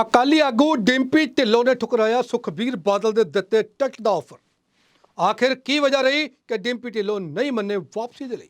ਅਕਾਲੀ ਆਗੂ ਡਿੰਪੀ ਢਿੱਲੋਂ ਨੇ ਠੁਕਰਾਇਆ ਸੁਖਬੀਰ ਬਾਦਲ ਦੇ ਦਿੱਤੇ ਟਿਕਟ ਦਾ ਆਫਰ। ਆਖਿਰ ਕੀ ਵਜ੍ਹਾ ਰਹੀ ਕਿ ਡਿੰਪੀ ਢਿੱਲੋਂ ਨਹੀਂ ਮੰਨੇ ਵਾਪਸੀ ਦੇ ਲਈ?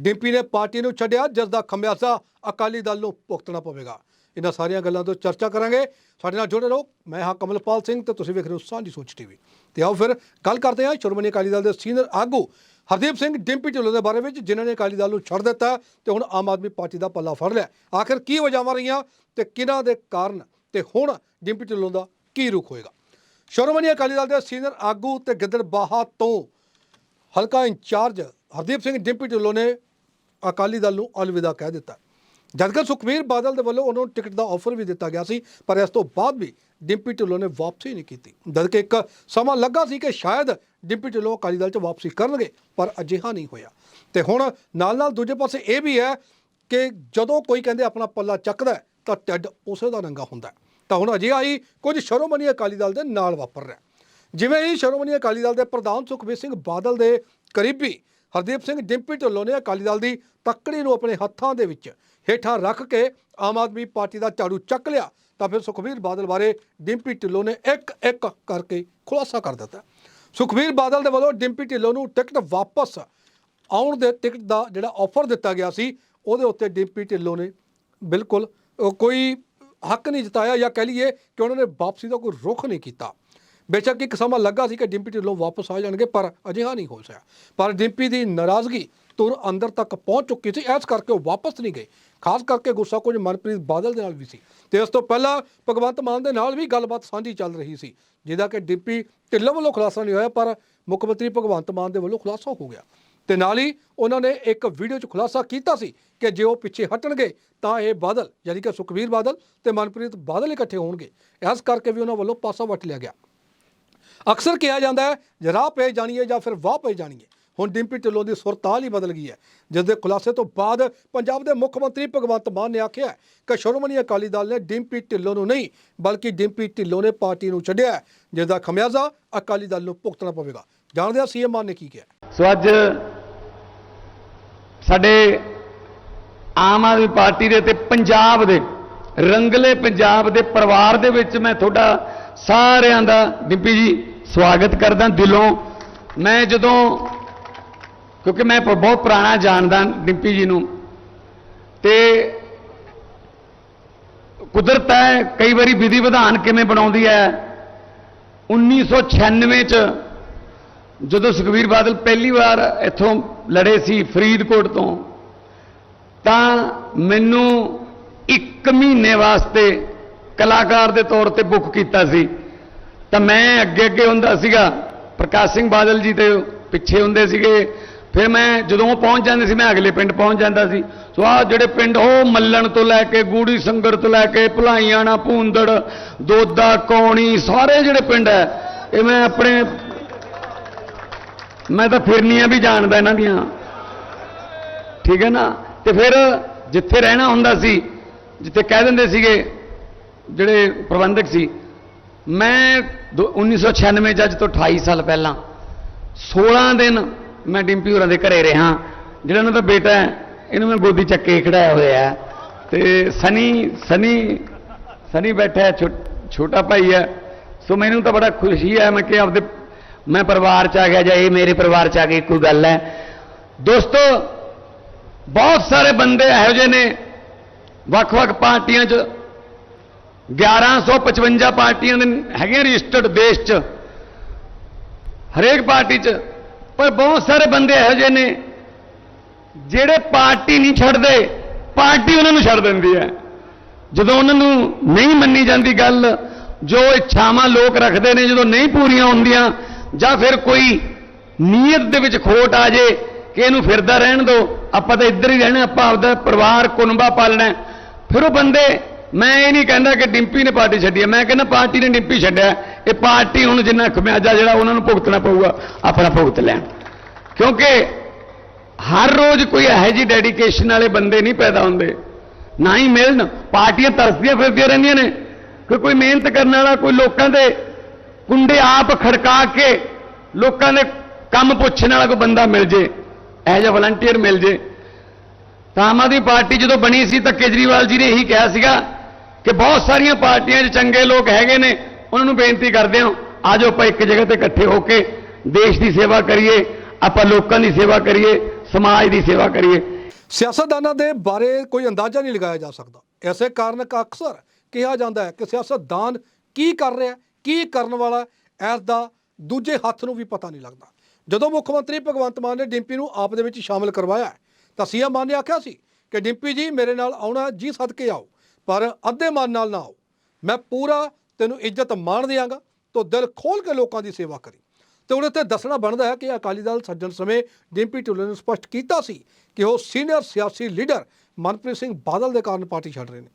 ਡਿੰਪੀ ਨੇ ਪਾਰਟੀ ਨੂੰ ਛੱਡਿਆ, ਜਿਸ ਦਾ ਖਮਿਆਜ਼ਾ ਅਕਾਲੀ ਦਲ ਨੂੰ ਭੁਗਤਣਾ ਪਵੇਗਾ। ਇਹਨਾਂ ਸਾਰੀਆਂ ਗੱਲਾਂ ਤੋਂ ਚਰਚਾ ਕਰਾਂਗੇ। ਸਾਡੇ ਨਾਲ ਜੁੜੇ ਰਹੋ। ਮੈਂ ਹਾਂ ਕਮਲਪਾਲ ਸਿੰਘ ਤੇ ਤੁਸੀਂ ਵੇਖ ਰਹੇ ਹੋ ਸਾਂਝੀ ਸੋਚ ਟੀਵੀ। ਤੇ ਆਓ ਫਿਰ ਗੱਲ ਕਰਦੇ ਹਾਂ ਸ਼੍ਰੋਮਣੀ ਅਕਾਲੀ ਦਲ ਦੇ ਸੀਨੀਅਰ ਆਗੂ ਹਰਦੀਪ ਸਿੰਘ ਡਿੰਪੀ ਢਿੱਲੋਂ ਦੇ ਬਾਰੇ ਵਿੱਚ, ਜਿਨ੍ਹਾਂ ਨੇ ਅਕਾਲੀ ਦਲ ਨੂੰ ਛੱਡ ਦਿੱਤਾ ਤੇ ਹੁਣ ਆਮ ਆਦਮੀ ਪਾਰਟੀ ਦਾ ਪੱਲਾ ਫੜ ਲਿਆ। ਆਖਿਰ ਕੀ ਵਜ੍ਹਾਵਾਂ ਰਹੀਆਂ ਤੇ ਕਿਹਨਾਂ ਦੇ ਕਾਰਨ ਤੇ ਹੁਣ ਡਿੰਪੀ ਢਿੱਲੋਂ ਦਾ ਕੀ ਰੁਖ ਹੋਏਗਾ? ਸ਼੍ਰੋਮਣੀ ਅਕਾਲੀ ਦਲ ਦੇ ਸੀਨੀਅਰ ਆਗੂ ਤੇ ਗਿੱਦੜਬਾਹਾ ਤੋਂ ਹਲਕਾ ਇੰਚਾਰਜ ਹਰਦੀਪ ਸਿੰਘ ਡਿੰਪੀ ਢਿੱਲੋਂ ਨੇ ਅਕਾਲੀ ਦਲ ਨੂੰ ਅਲਵਿਦਾ ਕਹਿ ਦਿੱਤਾ। ਜਦਕਿ ਸੁਖਬੀਰ ਬਾਦਲ ਦੇ ਵੱਲੋਂ ਉਹਨਾਂ ਨੂੰ ਟਿਕਟ ਦਾ ਆਫਰ ਵੀ ਦਿੱਤਾ ਗਿਆ ਸੀ ਪਰ ਇਸ ਤੋਂ ਬਾਅਦ ਵੀ ਡਿੰਪੀ ਢਿੱਲੋਂ ਨੇ ਵਾਪਸੀ ਨਹੀਂ ਕੀਤੀ। ਜਦਕਿ ਇੱਕ ਸਮਾਂ ਲੱਗਾ ਸੀ ਕਿ ਸ਼ਾਇਦ ਡਿੰਪੀ ਢਿੱਲੋਂ ਅਕਾਲੀ ਦਲ 'ਚ ਵਾਪਸੀ ਕਰਨਗੇ ਪਰ ਅਜਿਹਾ ਨਹੀਂ ਹੋਇਆ। ਤੇ ਹੁਣ ਨਾਲ ਨਾਲ ਦੂਜੇ ਪਾਸੇ ਇਹ ਵੀ ਹੈ ਕਿ ਜਦੋਂ ਕੋਈ ਕਹਿੰਦੇ ਆਪਣਾ ਪੱਲਾ ਚੱਕਦਾ ਹੈ, ਤਾਂ ਟੱਡ ਉਸੇ ਦਾ ਨੰਗਾ ਹੁੰਦਾ ਤਾਂ ਹੁਣ ਅਜਿਹਾ ਹੀ ਕੁਝ ਸ਼ਰੋਮਣੀ ਅਕਾਲੀ ਦਲ ਦੇ ਨਾਲ ਵਾਪਰ ਰਿਹਾ ਜਿਵੇਂ ਹੀ ਸ਼੍ਰੋਮਣੀ ਅਕਾਲੀ ਦਲ ਦੇ ਪ੍ਰਧਾਨ ਸੁਖਬੀਰ ਸਿੰਘ ਬਾਦਲ ਦੇ ਕਰੀਬੀ ਹਰਦੀਪ ਸਿੰਘ ਡਿੰਪੀ ਢਿੱਲੋਂ ਨੇ ਅਕਾਲੀ ਦਲ ਦੀ ਤੱਕੜੀ ਨੂੰ ਆਪਣੇ ਹੱਥਾਂ ਦੇ ਵਿੱਚ ਹੇਠਾਂ ਰੱਖ ਕੇ ਆਮ ਆਦਮੀ ਪਾਰਟੀ ਦਾ ਝਾੜੂ ਚੱਕ ਲਿਆ, ਤਾਂ ਫਿਰ ਸੁਖਬੀਰ ਬਾਦਲ ਬਾਰੇ ਡਿੰਪੀ ਢਿੱਲੋਂ ਨੇ ਇੱਕ ਇੱਕ ਕਰਕੇ ਖੁਲਾਸਾ ਕਰ ਦਿੱਤਾ। ਸੁਖਬੀਰ ਬਾਦਲ ਦੇ ਵੱਲੋਂ ਡਿੰਪੀ ਢਿੱਲੋਂ ਨੂੰ ਟਿਕਟ ਵਾਪਸ ਆਉਣ ਦੇ ਟਿਕਟ ਦਾ ਜਿਹੜਾ ਆਫਰ ਦਿੱਤਾ ਗਿਆ ਸੀ, ਉਹਦੇ ਉੱਤੇ ਡਿੰਪੀ ਢਿੱਲੋਂ ਨੇ ਬਿਲਕੁਲ ਕੋਈ ਹੱਕ ਨਹੀਂ ਜਤਾਇਆ ਜਾਂ ਕਹਿ ਲਈਏ ਕਿ ਉਹਨਾਂ ਨੇ ਵਾਪਸੀ ਦਾ ਕੋਈ ਰੁਖ ਨਹੀਂ ਕੀਤਾ। ਬੇਸ਼ੱਕ ਇੱਕ ਸਮਾਂ ਲੱਗਾ ਸੀ ਕਿ ਡਿੰਪੀ ਢਿੱਲੋਂ ਵਾਪਸ ਆ ਜਾਣਗੇ, ਪਰ ਅਜਿਹਾ ਨਹੀਂ ਹੋ ਸਕਿਆ। ਪਰ ਡਿੰਪੀ ਦੀ ਨਾਰਾਜ਼ਗੀ ਤੁਰ ਅੰਦਰ ਤੱਕ ਪਹੁੰਚ ਚੁੱਕੀ ਸੀ, ਇਸ ਕਰਕੇ ਉਹ ਵਾਪਸ ਨਹੀਂ ਗਏ। ਖਾਸ ਕਰਕੇ ਗੁੱਸਾ ਕੁਝ ਮਨਪ੍ਰੀਤ ਬਾਦਲ ਦੇ ਨਾਲ ਵੀ ਸੀ। ਤੇ ਇਸ ਤੋਂ ਪਹਿਲਾਂ ਭਗਵੰਤ ਮਾਨ ਦੇ ਨਾਲ ਵੀ ਗੱਲਬਾਤ ਸਾਂਝੀ ਚੱਲ ਰਹੀ ਸੀ, ਜਿਹਦਾ ਕਿ ਡਿੰਪੀ ਢਿੱਲੋਂ ਵੱਲੋਂ ਖੁਲਾਸਾ ਨਹੀਂ ਹੋਇਆ, ਪਰ ਮੁੱਖ ਮੰਤਰੀ ਭਗਵੰਤ ਮਾਨ ਦੇ ਵੱਲੋਂ ਖੁਲਾਸਾ ਹੋ ਗਿਆ। ਤੇ ਨਾਲ ਹੀ ਉਹਨਾਂ ਨੇ ਇੱਕ ਵੀਡੀਓ 'ਚ ਖੁਲਾਸਾ ਕੀਤਾ ਸੀ ਕਿ ਜੇ ਉਹ ਪਿੱਛੇ ਹਟਣਗੇ ਤਾਂ ਇਹ ਬਾਦਲ ਯਾਨੀ ਕਿ ਸੁਖਬੀਰ ਬਾਦਲ ਤੇ ਮਨਪ੍ਰੀਤ ਬਾਦਲ ਇਕੱਠੇ ਹੋਣਗੇ। ਇਸ ਕਰਕੇ ਵੀ ਉਹਨਾਂ ਵੱਲੋਂ ਪਾਸਾ ਵੱਟ ਲਿਆ ਗਿਆ। ਅਕਸਰ ਕਿਹਾ ਜਾਂਦਾ ਹੈ ਜੇ ਰਾਹ ਪੈ ਜਾਣੀਏ ਜਾਂ ਫਿਰ ਵਾਹ ਪੈ ਜਾਣੀਏ ਹੁਣ ਡਿੰਪੀ ਢਿੱਲੋਂ ਦੀ ਸੁਰਤਾਲ ਹੀ ਬਦਲ ਗਈ ਹੈ ਜਿਸ ਦੇ ਖੁਲਾਸੇ ਤੋਂ ਬਾਅਦ ਪੰਜਾਬ ਦੇ ਮੁੱਖ ਮੰਤਰੀ ਭਗਵੰਤ ਮਾਨ ਨੇ ਆਖਿਆ ਕਿ ਸ਼੍ਰੋਮਣੀ ਅਕਾਲੀ ਦਲ ਨੇ ਡਿੰਪੀ ਢਿੱਲੋਂ ਨੂੰ ਨਹੀਂ ਬਲਕਿ ਡਿੰਪੀ ਢਿੱਲੋਂ ਨੇ ਪਾਰਟੀ ਨੂੰ ਛੱਡਿਆ ਹੈ, ਜਿਸ ਦਾ ਖਮਿਆਜ਼ਾ ਅਕਾਲੀ ਦਲ ਨੂੰ ਭੁਗਤਣਾ ਪਵੇਗਾ। ਜਾਣਦੇ ਹਾਂ ਸੀਐਮ ਮਾਨ ਨੇ ਕੀ ਕਿਹਾ। ਸੋ ਅੱਜ ਸਾਡੇ ਆਮ ਆਦਮੀ ਪਾਰਟੀ ਦੇ ਤੇ ਪੰਜਾਬ ਦੇ, ਰੰਗਲੇ ਪੰਜਾਬ ਦੇ ਪਰਿਵਾਰ ਦੇ ਵਿੱਚ ਮੈਂ ਤੁਹਾਡਾ ਸਾਰਿਆਂ ਦਾ ਡਿੱਪੀ ਜੀ ਸਵਾਗਤ ਕਰਦਾ ਦਿਲੋਂ। ਮੈਂ ਜਦੋਂ, ਕਿਉਂਕਿ ਮੈਂ ਬਹੁਤ ਪੁਰਾਣਾ ਜਾਣਦਾ ਡਿੰਪੀ ਜੀ ਨੂੰ। ਤੇ ਕੁਦਰਤ ਹੈ, ਕਈ ਵਾਰੀ ਵਿਧੀ ਵਿਧਾਨ ਕਿਵੇਂ ਬਣਾਉਂਦੀ ਹੈ। 1996 ਚ ਜਦੋਂ ਸੁਖਬੀਰ ਬਾਦਲ ਪਹਿਲੀ ਵਾਰ ਇੱਥੋਂ ਲੜੇ ਸੀ ਫਰੀਦਕੋਟ ਤੋਂ, ਤਾਂ ਮੈਨੂੰ 1 ਮਹੀਨੇ ਵਾਸਤੇ ਕਲਾਕਾਰ ਦੇ ਤੌਰ ਤੇ ਬੁੱਕ ਕੀਤਾ ਸੀ। ਤਾਂ ਮੈਂ ਅੱਗੇ ਅੱਗੇ ਹੁੰਦਾ ਸੀਗਾ, ਪ੍ਰਕਾਸ਼ ਸਿੰਘ ਬਾਦਲ ਜੀ ਤੇ ਪਿੱਛੇ ਹੁੰਦੇ ਸੀਗੇ। ਫਿਰ ਮੈਂ ਜਦੋਂ ਪਹੁੰਚ ਜਾਂਦੇ ਸੀ, ਮੈਂ ਅਗਲੇ ਪਿੰਡ ਪਹੁੰਚ ਜਾਂਦਾ ਸੀ। ਸੋ ਆ ਜਿਹੜੇ ਪਿੰਡ ਉਹ ਮੱਲਣ ਤੋਂ ਲੈ ਕੇ, ਗੂੜੀ ਸੰਗਰ ਤੋਂ ਲੈ ਕੇ, ਭਲਾਈਆਣਾ, ਭੂੰਦੜ, ਦੋਦਾ, ਕੌਣੀ, ਸਾਰੇ ਜਿਹੜੇ ਪਿੰਡ ਹੈ, ਇਹ ਮੈਂ ਆਪਣੇ ਮੈਂ ਤਾਂ ਫਿਰਨੀਆਂ ਵੀ ਜਾਣਦਾ ਇਹਨਾਂ ਦੀਆਂ। ਠੀਕ ਹੈ ਨਾ? ਤੇ ਫਿਰ ਜਿੱਥੇ ਰਹਿਣਾ ਹੁੰਦਾ ਸੀ, ਜਿੱਥੇ ਕਹਿ ਦਿੰਦੇ ਸੀਗੇ, ਜਿਹੜੇ ਪ੍ਰਬੰਧਕ ਸੀ, ਮੈਂ ਦੋ- 1996 ਚ ਅੱਜ ਤੋਂ 28 ਸਾਲ ਪਹਿਲਾਂ 16 ਦਿਨ ਮੈਂ ਡਿੰਪੀ ਹੋਰਾਂ ਦੇ ਘਰੇ ਰਿਹਾ। ਜਿਹੜਾ ਉਹਨਾਂ ਦਾ ਬੇਟਾ ਹੈ, ਇਹਨੂੰ ਮੈਂ ਗੋਦੀ ਚੱਕੇ ਖੜਾਇਆ ਹੋਇਆ ਹੈ। ਤੇ ਸਨੀ ਸਨੀ ਸਨੀ ਬੈਠਾ ਛੋ- ਛੋਟਾ ਭਾਈ ਹੈ। ਸੋ ਮੈਨੂੰ ਤਾਂ ਬੜਾ ਖੁਸ਼ੀ ਹੈ, ਮੈਂ ਕਿ ਆਪਦੇ ਮੈਂ ਪਰਿਵਾਰ ਚ ਆ ਗਿਆ ਜਾਂ, ਇਹ ਮੇਰੇ ਪਰਿਵਾਰ ਚ ਆ ਗਈ ਕੋਈ ਗੱਲ ਹੈ। ਦੋਸਤੋ, ਬਹੁਤ ਸਾਰੇ ਬੰਦੇ ਇਹੋ ਜਿਹੇ ਨੇ, ਵੱਖ-ਵੱਖ ਪਾਰਟੀਆਂ 'ਚ 1155 ਪਾਰਟੀਆਂ ਦੇ ਹੈਗੇ ਰਜਿਸਟਰਡ ਦੇਸ਼ 'ਚ, ਹਰੇਕ ਪਾਰਟੀ 'ਚ, ਪਰ ਬਹੁਤ ਸਾਰੇ ਬੰਦੇ ਇਹੋ ਜਿਹੇ ਨੇ, ਜਿਹੜੇ ਪਾਰਟੀ ਨਹੀਂ ਛੱਡਦੇ, ਪਾਰਟੀ ਉਹਨਾਂ ਨੂੰ ਛੱਡ ਦਿੰਦੀ ਹੈ। ਜਦੋਂ ਉਹਨਾਂ ਨੂੰ ਨਹੀਂ ਮੰਨੀ ਜਾਂਦੀ ਗੱਲ, ਜੋ ਇੱਛਾਵਾਂ ਲੋਕ ਰੱਖਦੇ ਨੇ, ਜਦੋਂ ਨਹੀਂ ਪੂਰੀਆਂ ਹੁੰਦੀਆਂ ਜਾਂ ਫਿਰ ਕੋਈ ਨੀਅਤ ਦੇ ਵਿੱਚ ਖੋਟ ਆ ਜੇ ਕਿ ਇਹਨੂੰ ਫਿਰਦਾ ਰਹਿਣ ਦਿਓ ਆਪਾਂ ਤਾਂ ਇੱਧਰ ਹੀ ਰਹਿਣਾ, ਆਪਾਂ ਆਪਦਾ ਪਰਿਵਾਰ ਕੁਨਬਾ ਪਾਲਣਾ ਫਿਰ ਉਹ ਬੰਦੇ, ਮੈਂ ਇਹ ਨਹੀਂ ਕਹਿੰਦਾ ਕਿ ਡਿੰਪੀ ਨੇ ਪਾਰਟੀ ਛੱਡੀ ਹੈ, ਮੈਂ ਕਹਿੰਦਾ ਪਾਰਟੀ ਨੇ ਡਿੰਪੀ ਛੱਡਿਆ ਇਹ ਪਾਰਟੀ ਹੁਣ ਜਿੰਨਾ ਖਮਿਆਜਾ ਜਿਹੜਾ ਉਹਨਾਂ ਨੂੰ ਭੁਗਤਣਾ ਪਊਗਾ, ਆਪਣਾ ਭੁਗਤ ਲੈਣ। ਕਿਉਂਕਿ ਹਰ ਰੋਜ਼ ਕੋਈ ਇਹੋ ਜਿਹੀ ਡੈਡੀਕੇਸ਼ਨ ਵਾਲੇ ਬੰਦੇ ਨਹੀਂ ਪੈਦਾ ਹੁੰਦੇ। ਨਾ ਹੀ ਮਿਲਣ, ਪਾਰਟੀਆਂ ਤਰਸਦੀਆਂ ਫਿਰਦੀਆਂ ਰਹਿੰਦੀਆਂ ਨੇ। ਕਿ ਕੋਈ ਮਿਹਨਤ ਕਰਨ ਵਾਲਾ, ਕੋਈ ਲੋਕਾਂ ਦੇ ਕੁੰਡੇ ਆਪ ਖੜਕਾ ਕੇ ਲੋਕਾਂ ਦੇ ਕੰਮ ਪੁੱਛਣ ਵਾਲਾ ਕੋਈ ਬੰਦਾ ਮਿਲ ਜੇ ਇਹੋ ਜਿਹਾ ਵਲੰਟੀਅਰ ਮਿਲ ਜੇ। ਤਾਂ ਆਮ ਆਦਮੀ ਪਾਰਟੀ ਜਦੋਂ ਬਣੀ ਸੀ ਤਾਂ ਕੇਜਰੀਵਾਲ ਜੀ ਨੇ ਇਹੀ ਕਿਹਾ ਸੀਗਾ ਕਿ ਬਹੁਤ ਸਾਰੀਆਂ ਪਾਰਟੀਆਂ 'ਚ ਚੰਗੇ ਲੋਕ ਹੈਗੇ ਨੇ ਉਹਨਾਂ ਨੂੰ ਬੇਨਤੀ ਕਰਦੇ ਹਾਂ ਆਜੋ ਆਪਾਂ ਇੱਕ ਜਗ੍ਹਾ ਤੇ ਇਕੱਠੇ ਹੋ ਕੇ ਦੇਸ਼ ਦੀ ਸੇਵਾ ਕਰੀਏ ਆਪਾਂ ਲੋਕਾਂ ਦੀ ਸੇਵਾ ਕਰੀਏ ਸਮਾਜ ਦੀ ਸੇਵਾ ਕਰੀਏ। ਸਿਆਸਤਦਾਨਾਂ ਦੇ ਬਾਰੇ ਕੋਈ ਅੰਦਾਜ਼ਾ ਨਹੀਂ ਲਗਾਇਆ ਜਾ ਸਕਦਾ। ਐਸੇ ਕਾਰਨ ਅਕਸਰ ਕਿਹਾ ਜਾਂਦਾ ਹੈ ਕਿ ਸਿਆਸਤਦਾਨ ਕੀ ਕਰ ਰਿਹਾ ਹੈ, ਕੀ ਕਰਨ ਵਾਲਾ ਹੈ, ਇਸ ਦਾ ਦੂਜੇ ਹੱਥ ਨੂੰ ਵੀ ਪਤਾ ਨਹੀਂ ਲੱਗਦਾ। ਜਦੋਂ ਮੁੱਖ ਮੰਤਰੀ ਭਗਵੰਤ ਮਾਨ ਨੇ ਡਿੰਪੀ ਨੂੰ ਆਪ ਦੇ ਵਿੱਚ ਸ਼ਾਮਲ ਕਰਵਾਇਆ ਹੈ, ਤਾਂ ਸੀਐਮ ਮਾਨ ਨੇ ਆਖਿਆ ਸੀ ਕਿ ਡਿੰਪੀ ਜੀ ਮੇਰੇ ਨਾਲ ਆਉਣਾ ਹੈ, ਜੀ ਸਦਕੇ ਆਓ ਪਰ ਅੱਧੇ ਮਨ ਨਾਲ ਨਾ ਆਓ। ਮੈਂ ਪੂਰਾ ਤੈਨੂੰ ਇੱਜ਼ਤ ਮਾਣ ਦਿਆਂਗਾ ਤੋ ਦਿਲ ਖੋਲ ਕੇ ਲੋਕਾਂ ਦੀ ਸੇਵਾ ਕਰੀ। ਤੇ ਹੁਣ 'ਤੇ ਦੱਸਣਾ ਬਣਦਾ ਹੈ ਕਿ ਅਕਾਲੀ ਦਲ ਸੱਜਣ ਸਮੇਂ ਡਿੰਪੀ ਢਿੱਲੋਂ ਨੇ ਸਪਸ਼ਟ ਕੀਤਾ ਸੀ ਕਿ ਉਹ ਸੀਨੀਅਰ ਸਿਆਸੀ ਲੀਡਰ ਮਨਪ੍ਰੀਤ ਸਿੰਘ ਬਾਦਲ ਦੇ ਕਾਰਨ ਪਾਰਟੀ ਛੱਡ ਰਹੇ ਨੇ।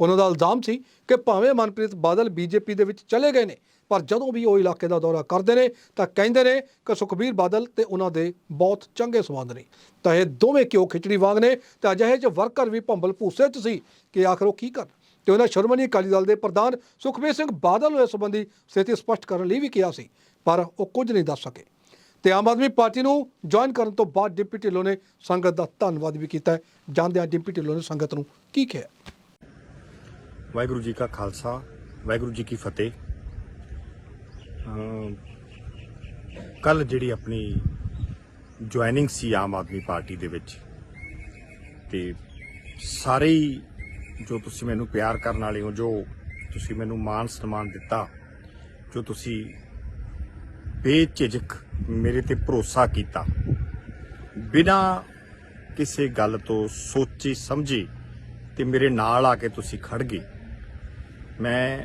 ਉਹਨਾਂ ਦਾ ਇਲਜ਼ਾਮ ਸੀ ਕਿ ਭਾਵੇਂ ਮਨਪ੍ਰੀਤ ਬਾਦਲ ਬੀਜੇਪੀ ਦੇ ਵਿੱਚ ਚਲੇ ਗਏ ਨੇ, ਪਰ ਜਦੋਂ ਵੀ ਉਹ ਇਲਾਕੇ ਦਾ ਦੌਰਾ ਕਰਦੇ ਨੇ ਤਾਂ ਕਹਿੰਦੇ ਨੇ ਕਿ ਸੁਖਬੀਰ ਬਾਦਲ ਤੇ ਉਹਨਾਂ ਦੇ ਬਹੁਤ ਚੰਗੇ ਸੰਬੰਧ ਨੇ। ਤਾਂ ਇਹ ਦੋਵੇਂ ਕਿਉਂ ਖਿਚੜੀ ਵਾਂਗ ਨੇ? ਤਾਂ ਅਜਿਹੇ ਚ ਵਰਕਰ ਵੀ ਭੰਬਲ ਭੂਸੇ ਚ ਸੀ ਕਿ ਆਖਰ ਉਹ ਕੀ ਕਰਨ? ਤੇ ਉਹਨਾਂ ਸ਼੍ਰੋਮਣੀ ਅਕਾਲੀ ਦਲ ਦੇ ਪ੍ਰਧਾਨ ਸੁਖਬੀਰ ਸਿੰਘ ਬਾਦਲ ਨੂੰ ਇਸ ਸੰਬੰਧੀ ਸਥਿਤੀ ਸਪਸ਼ਟ ਕਰਨ ਲਈ ਵੀ ਕਿਹਾ ਸੀ, ਪਰ ਉਹ ਕੁਝ ਨਹੀਂ ਦੱਸ ਸਕੇ। ਤੇ ਆਮ ਆਦਮੀ ਪਾਰਟੀ ਨੂੰ ਜੁਆਇਨ ਕਰਨ ਤੋਂ ਬਾਅਦ ਡਿੰਪੀ ਢਿੱਲੋਂ ਨੇ ਸੰਗਤ ਦਾ ਧੰਨਵਾਦ ਵੀ ਕੀਤਾ ਹੈ। ਜਾਣਦੇ ਹਾਂ ਡਿੰਪੀ ਢਿੱਲੋਂ ਨੇ ਸੰਗਤ ਨੂੰ ਕੀ ਕਿਹਾ ਵਾਹਿਗੁਰੂ ਜੀ ਕਾ ਖਾਲਸਾ, ਵਾਹਿਗੁਰੂ ਜੀ ਕੀ ਫਤਿਹ। ਕੱਲ ਜਿਹੜੀ ਆਪਣੀ ਜੁਆਇਨਿੰਗ ਸੀ ਆਮ ਆਦਮੀ ਪਾਰਟੀ ਦੇ ਵਿੱਚ, ਤੇ ਸਾਰੇ ਹੀ ਜੋ ਤੁਸੀਂ ਮੈਨੂੰ ਪਿਆਰ ਕਰਨ ਵਾਲੇ ਹੋ, ਜੋ ਤੁਸੀਂ ਮੈਨੂੰ ਮਾਣ ਸਨਮਾਨ ਦਿੱਤਾ, ਜੋ ਤੁਸੀਂ ਬੇਝਿਜਕ ਮੇਰੇ ਤੇ ਭਰੋਸਾ ਕੀਤਾ, ਬਿਨਾਂ ਕਿਸੇ ਗੱਲ ਤੋਂ ਸੋਚੀ ਸਮਝੀ ਤੇ ਮੇਰੇ ਨਾਲ ਆ ਕੇ ਤੁਸੀਂ ਖੜ ਗਏ। ਮੈਂ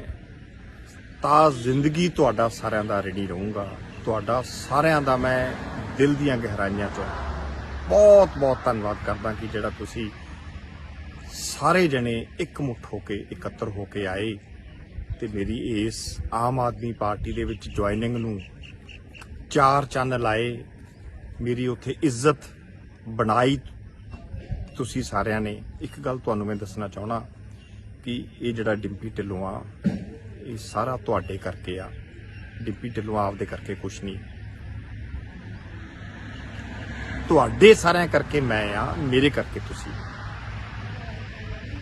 ਤਾਂ ਜ਼ਿੰਦਗੀ ਤੁਹਾਡਾ ਸਾਰਿਆਂ ਦਾ ਰੈਡੀ ਰਹੂੰਗਾ। ਤੁਹਾਡਾ ਸਾਰਿਆਂ ਦਾ ਮੈਂ ਦਿਲ ਦੀਆਂ ਗਹਿਰਾਈਆਂ ਤੋਂ ਬਹੁਤ ਬਹੁਤ ਧੰਨਵਾਦ ਕਰਦਾ ਕਿ ਜਿਹੜਾ ਤੁਸੀਂ ਸਾਰੇ ਜਣੇ ਇਕਮੁੱਠ ਹੋ ਕੇ, ਇਕੱਤਰ ਹੋ ਕੇ ਆਏ ਤੇ ਮੇਰੀ ਇਸ ਆਮ ਆਦਮੀ ਪਾਰਟੀ ਦੇ ਵਿੱਚ ਜੁਆਇਨਿੰਗ ਨੂੰ ਚਾਰ ਚੰਨ ਲਾਏ। ਮੇਰੀ ਉੱਥੇ ਇੱਜ਼ਤ ਬਣਾਈ ਤੁਸੀਂ ਸਾਰਿਆਂ ਨੇ। ਇੱਕ ਗੱਲ ਤੁਹਾਨੂੰ ਮੈਂ ਦੱਸਣਾ ਚਾਹਣਾ ਕਿ ਇਹ ਜਿਹੜਾ ਡਿੰਪੀ ਢਿੱਲੋਂ ਆ, ਇਹ ਸਾਰਾ ਤੁਹਾਡੇ ਕਰਕੇ ਆ। ਡਿੰਪੀ ਢਿੱਲੋਂ ਆਪਦੇ ਕਰਕੇ ਕੁਛ ਨਹੀਂ। ਤੁਹਾਡੇ ਸਾਰਿਆਂ ਕਰਕੇ ਮੈਂ ਆ, ਮੇਰੇ ਕਰਕੇ ਤੁਸੀਂ।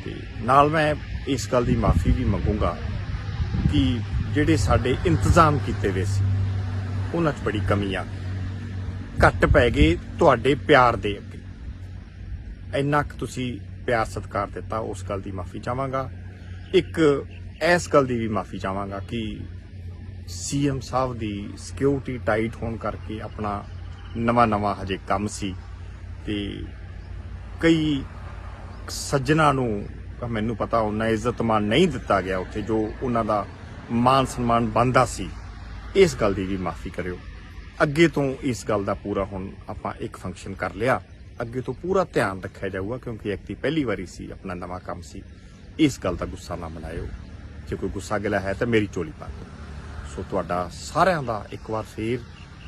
ਤੇ ਨਾਲ ਮੈਂ ਇਸ ਗੱਲ ਦੀ ਮਾਫੀ ਵੀ ਮੰਗੂੰਗਾ ਕਿ ਜਿਹੜੇ ਸਾਡੇ ਇੰਤਜ਼ਾਮ ਕੀਤੇ ਹੋਏ ਸੀ, ਉਹਨਾਂ 'ਚ ਬੜੀ ਕਮੀ ਆ। ਘੱਟ ਪੈ ਗਏ ਤੁਹਾਡੇ ਪਿਆਰ ਦੇ ਅੱਗੇ। ਇੰਨਾ ਕੁ ਤੁਸੀਂ ਪਿਆਰ ਸਤਿਕਾਰ ਦਿੱਤਾ, ਉਸ ਗੱਲ ਦੀ ਮਾਫੀ ਚਾਹਾਂਗਾ। ਇੱਕ ਇਸ ਗੱਲ ਦੀ ਵੀ ਮਾਫੀ ਚਾਹਾਂਗਾ ਕਿ ਸੀਐਮ ਸਾਹਿਬ ਦੀ ਸਿਕਿਉਰਿਟੀ ਟਾਈਟ ਹੋਣ ਕਰਕੇ ਆਪਣਾ ਨਵਾਂ ਨਵਾਂ ਹਜੇ ਕੰਮ ਸੀ ਤੇ ਕਈ ਸੱਜਣਾ ਨੂੰ ਮੈਨੂੰ ਪਤਾ ਉਹਨਾਂ ਇੱਜ਼ਤ ਮਾਨ ਨਹੀਂ ਦਿੱਤਾ ਗਿਆ ਉੱਥੇ, ਜੋ ਉਹਨਾਂ ਦਾ ਮਾਨ ਸਨਮਾਨ ਬੰਦਾ ਸੀ। ਇਸ ਗੱਲ ਦੀ ਵੀ ਮਾਫੀ ਕਰਿਓ। ਅੱਗੇ ਤੋਂ ਇਸ ਗੱਲ ਦਾ ਪੂਰਾ ਹੁਣ ਆਪਾਂ ਇੱਕ ਫੰਕਸ਼ਨ ਕਰ ਲਿਆ। ਅੱਗੇ ਤੋਂ ਪੂਰਾ ਧਿਆਨ ਰੱਖਿਆ ਜਾਊਗਾ ਕਿਉਂਕਿ ਇੱਕ ਪਹਿਲੀ ਵਾਰੀ ਸੀ, ਆਪਣਾ ਨਵਾਂ ਕੰਮ ਸੀ। ਇਸ ਗੱਲ ਦਾ ਗੁੱਸਾ ਨਾ ਮਨਾਇਓ। ਜੇ ਕੋਈ ਗੁੱਸਾ ਗਿਲਾ ਹੈ ਤਾਂ ਮੇਰੀ ਚੋਲੀ ਪਾ ਦਿਓ। ਸੋ ਤੁਹਾਡਾ ਸਾਰਿਆਂ ਦਾ ਇੱਕ ਵਾਰ ਫੇਰ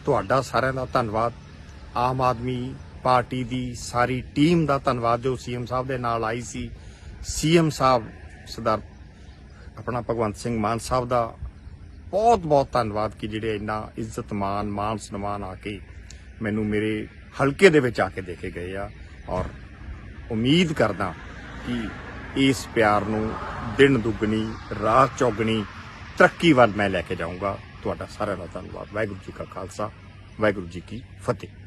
ਤੁਹਾਡਾ ਸਾਰਿਆਂ ਦਾ ਧੰਨਵਾਦ। ਆਮ ਆਦਮੀ ਪਾਰਟੀ ਦੀ ਸਾਰੀ ਟੀਮ ਦਾ ਧੰਨਵਾਦ। ਜੋ ਸੀਐਮ ਸਾਹਿਬ ਦੇ ਨਾਲ ਆਈ ਸੀ, ਸੀਐਮ ਸਾਹਿਬ ਸਰਦਾਰ ਆਪਣਾ ਭਗਵੰਤ ਸਿੰਘ ਮਾਨ ਸਾਹਿਬ ਦਾ ਬਹੁਤ ਬਹੁਤ ਧੰਨਵਾਦ ਕਿ ਜਿਹੜੇ ਇੰਨਾ ਇੱਜ਼ਤ ਮਾਨ ਮਾਨ ਸਨਮਾਨ ਆ ਕੇ ਮੈਨੂੰ ਮੇਰੇ ਹਲਕੇ ਦੇ ਵਿੱਚ ਆ ਕੇ ਦੇਖੇ ਗਏ ਆ ਔਰ ਉਮੀਦ ਕਰਦਾ ਕਿ ਇਸ ਪਿਆਰ ਨੂੰ ਦਿਨ ਦੁੱਗਣੀ, ਰਾਤ ਚੌਗਣੀ ਤਰੱਕੀ ਵੱਲ ਮੈਂ ਲੈ ਕੇ ਜਾਊਂਗਾ। ਤੁਹਾਡਾ ਸਾਰਿਆਂ ਦਾ ਧੰਨਵਾਦ। ਵਾਹਿਗੁਰੂ ਜੀ ਕਾ ਖਾਲਸਾ, ਵਾਹਿਗੁਰੂ ਜੀ ਕੀ ਫਤਿਹ।